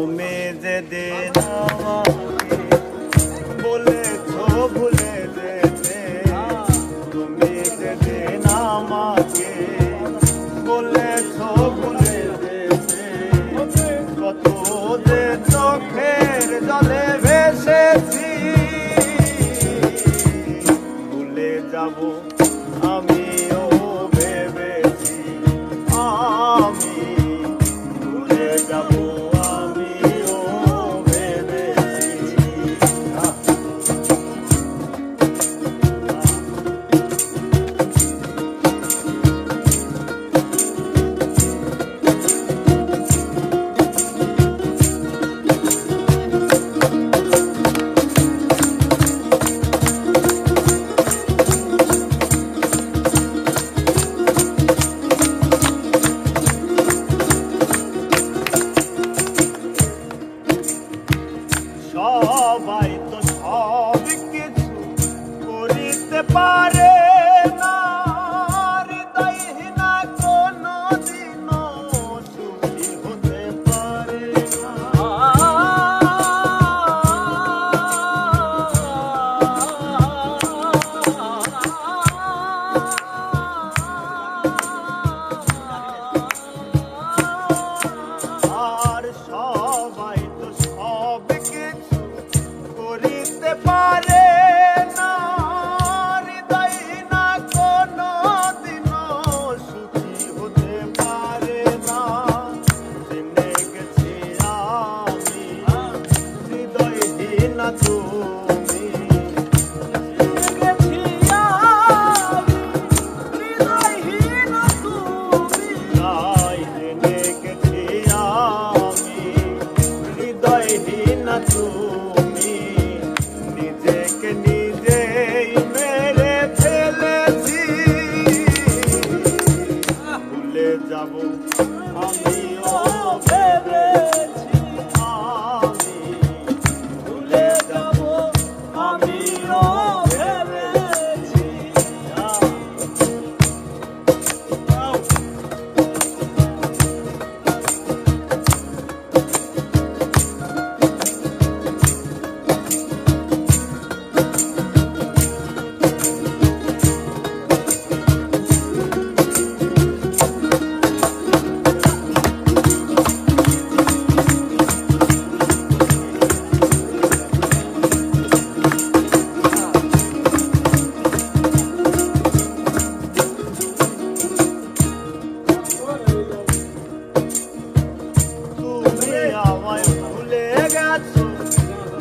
তুমি যেদিন আমাকে বলে সবাই তো সব কিছু করিতে পারে।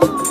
Oh.